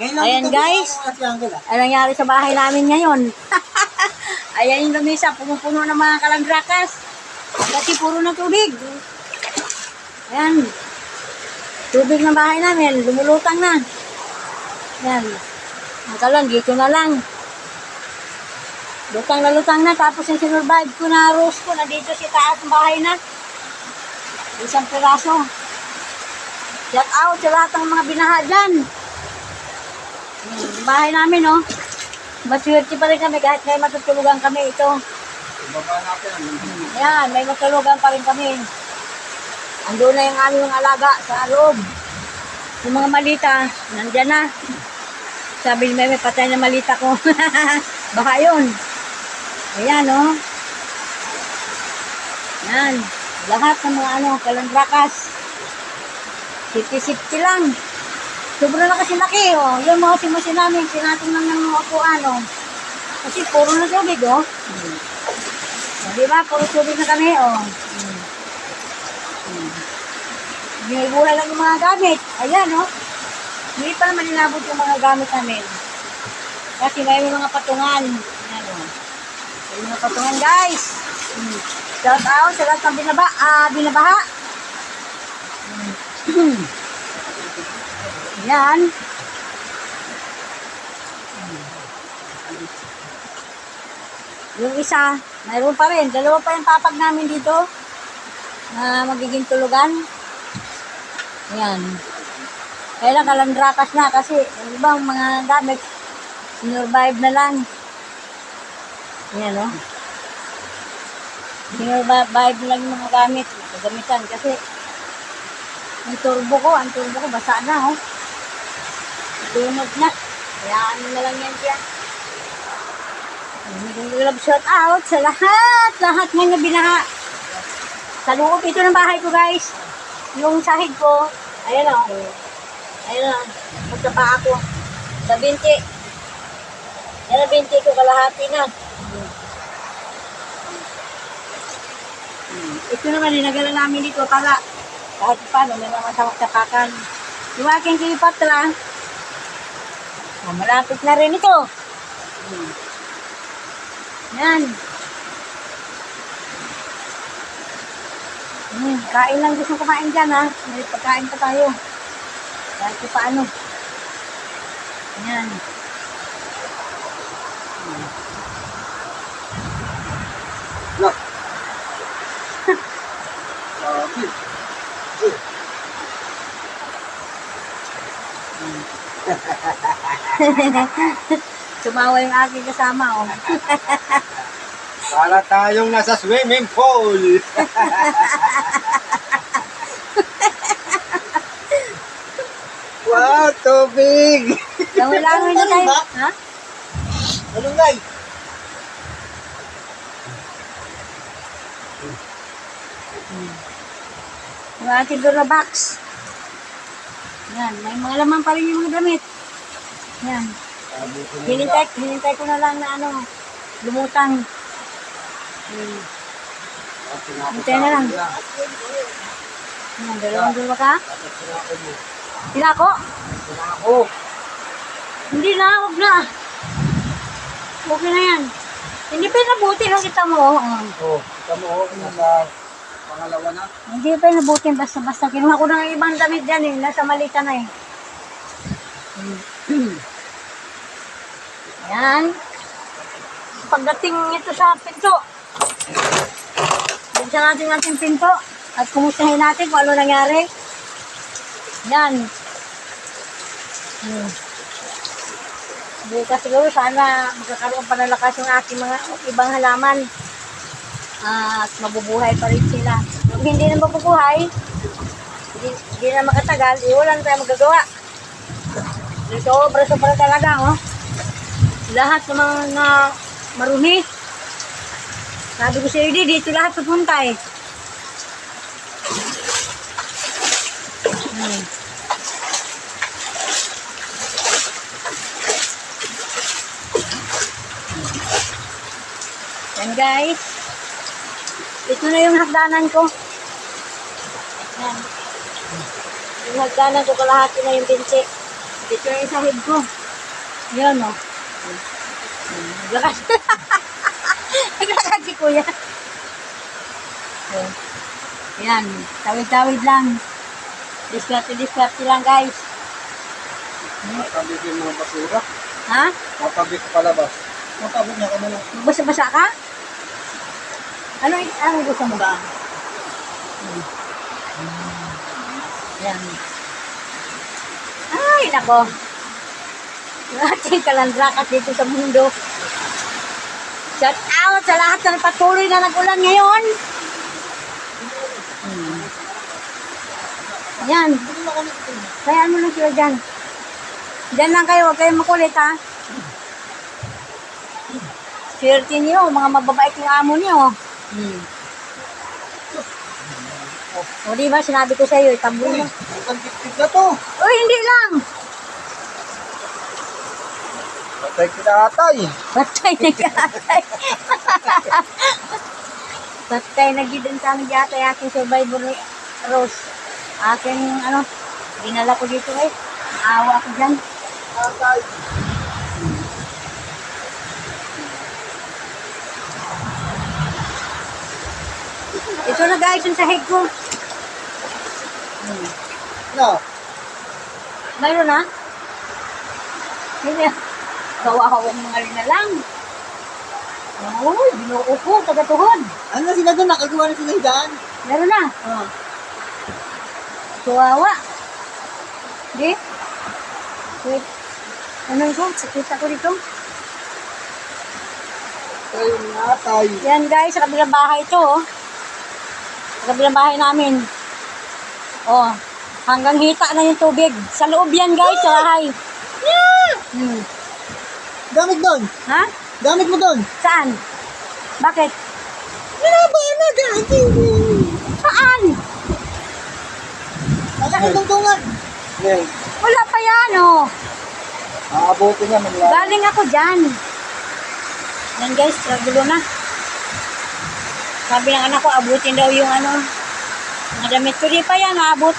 Ayan, guys. Ano nangyari sa bahay namin ngayon? Ayan yung lamisa, puno-puno ng mga kalandrakas. Kasi puro na tubig. Ayan. Tubig ng bahay namin, lumulutang na. Ayan. Ang kalan, dito na lang. Lutang na lutang na, tapos yung sinurvive ko na rose ko, na dito si taas ng bahay na. Isang piraso. Shout out sa lahat ng mga binaha dyan. Yung bahay namin, oh. Maswerte pa rin kami kahit may matutulugan kami ito. Baba natin. Ayan, may matulugan pa rin kami. Andun na yung aming mga alaga sa loob. Yung mga malita, nandyan na. Sabi ni Meme, patay na malita ko. Baka yun. Ayan, oh. Yan. Lahat ng mga ano, kalandrakas. Sipti-sipti lang. Sobra na kasi laki, oh. Yung mga simusin namin, sinatong lang ng mga upuan, oh. Kasi puro na tubig, oh. Hmm. O, di ba? Puro tubig na kami, oh. Hmm. Hmm. Ginigulay lang yung mga gamit. Ayan, oh. Hindi pa naman inabot yung mga gamit namin. Kasi may mga patungan. Ayan, oh. May mga patungan, guys. Hmm. Shout out sa lahat ng binaba, ah, binabaha. Hmm. Yan. Yung isa, mayroon pa rin. Dalawa pa yung papag namin dito na magiging tulugan. Yan. Kaya lang kalandrakas na kasi yung ibang mga gamit sinurvive na lang. Yan o. Oh. Sinurvive na lang yung mga gamit. Gamitan kasi ang turbo ko, ang turbo ko basa na oh. Lunod na. Kaya ano na lang yan siya. Love shout out sa lahat, lahat ng na binaha. Sa loob ito ng bahay ko guys. Yung sahig ko, ayan o. Ayan o. Magkapa ako. Sa binti. Yan ang binti ko, kalahati na. Ito naman, ninagala namin dito para kahit paano, may mga samak-sapakan. Yung aking kilipatra, oh, malapit na rin ito. Yan. Hmm, kain lang gusto kumain dyan ha. May pagkain pa tayo. Kahit pa paano. Yan. Sumawa yung aking kasama oh. Para tayong nasa swimming pool. wow, tubig! Langoy-langoy na tayo. Ha? Guy? Yung ating box. Yan, may mga laman pa rin yung mga damit. Yan. Hinintay, hinintay ko na lang na ano, lumutang. Hmm. Hintay na lang. Yan, dalawang dalawa ka? Sila ko? Ako. Hindi na, huwag na. Okay na yan. Hindi pa nabuti nung kita mo. oh. Oh, kita mo, nasa pangalawa na. Hindi pa nabuti basta-basta. Kinuha ko ng ibang damit dyan eh. Nasa malita na eh. Yan. Pagdating ito sa pinto, buksan natin natin pinto at kumustahin natin kung ano nangyari. Yan. Hmm. Bukas siguro sana magkakaroon pa ng lakas yung aking mga ibang halaman. At mabubuhay pa rin sila. Kung hindi na mabubuhay, hindi, hindi na makatagal, eh, wala na tayo magagawa. Sobra-sobra talaga, oh. Lahat ng mga marumi. Sabi ko sa iyo, di, dito lahat pupunta eh. Hmm. Yan guys. Ito na yung hagdanan ko. Yan. Yung hagdanan ko kalahati na yung binti. Dito yung sahig ko. Yan o. Naglakas. Naglakas si kuya. So, yan. Tawid-tawid lang. Diskarte-diskarte lang guys. Matabig yung mga basura. Ha? Matabig palabas. Matabig niya kami lang. Basa-basa ka? Ano, ano gusto mo ba? Hmm. Yan. Ay, nako. Ating kalandrakat dito sa mundo. Shout out sa lahat na patuloy na nag-ulan ngayon. Hmm. Yan. Kaya ano lang sila dyan. Dyan lang kayo, huwag kayong makulit ha. Swerte niyo, mga mababait yung amo niyo. Hmm. O di ba, sinabi ko sa iyo, itambo mo. Ang na to. Uy, hindi lang. Patay kita atay. Patay na gatay. Patay na gidin sa amin gatay aking survivor ni Rose. Aking ano, dinala ko dito eh. Awa ko dyan. Atay. Ito na guys, yung sahig ko. Na. Mayroon na? Hindi. Kawawang mga rin na lang. Uy, binuo ko, taga-tuhod. Ano sila doon? Nakagawa na sila dyan. Meron na. Ah. Kawawa. Di? Wait. Ano ito? Sakita ko dito. Tayo ni atay. Yan guys, sa kabilang bahay ito oh. Sa kabilang bahay namin. Oh, hanggang hita na yung tubig. Sa loob yan guys, sa bahay. Hmm. Gamit doon. Ha? Gamit mo doon. Saan? Bakit? Nanabayan na dati. Saan? Nasa tungtungan. Ngayon. Wala pa yan oh. Aabutin niya. Manla. Galing ako dyan. Yan guys, nagulo na. Sabi ng anak ko, abutin daw yung ano, mga damit ko. Di pa yan, maabot.